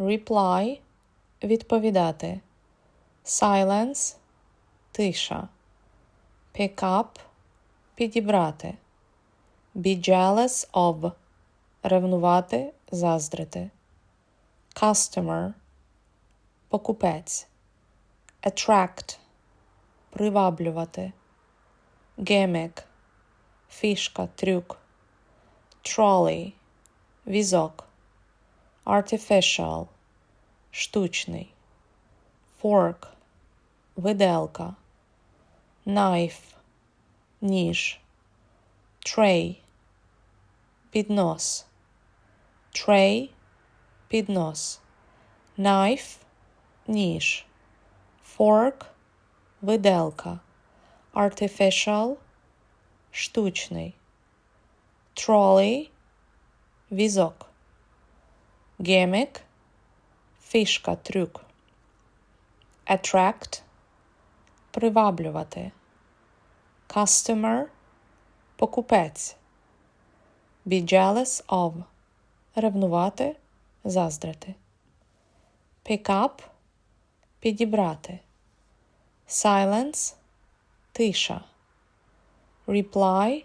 reply відповідати, silence тиша, pick up підібрати, be jealous of ревнувати, заздрити, customer покупець, attract приваблювати, gimmick фішка, трюк, trolley візок, artificial штучний, fork виделка, knife ніж, tray піднос, tray піднос, knife ніж, fork виделка, artificial штучний, trolley візок, gimmick. Фішка, трюк, attract. Приваблювати, customer. Покупець, be jealous of. Ревнувати, заздрити, pick up. Підібрати, silence. Тиша, reply.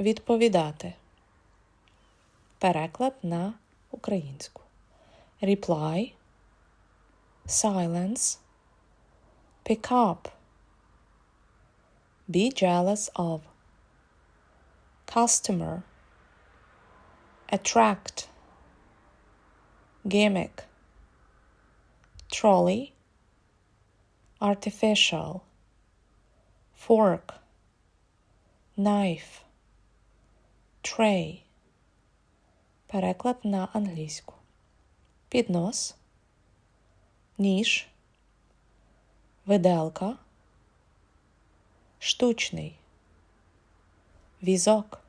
Відповідати. Переклад на українську. Reply silence pick up be jealous of customer attract gimmick trolley artificial fork knife tray Переклад на англійську. Піднос, ніж, виделка, штучний, візок,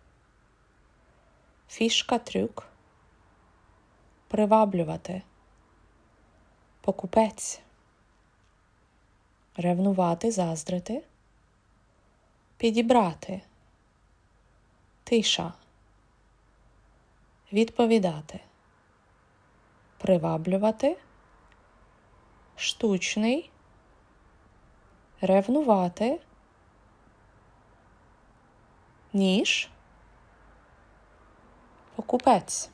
фішка трюк, приваблювати, покупець, ревнувати, заздрити, підібрати, тиша відповідати, приваблювати, штучний, ревнувати, ніж, покупець.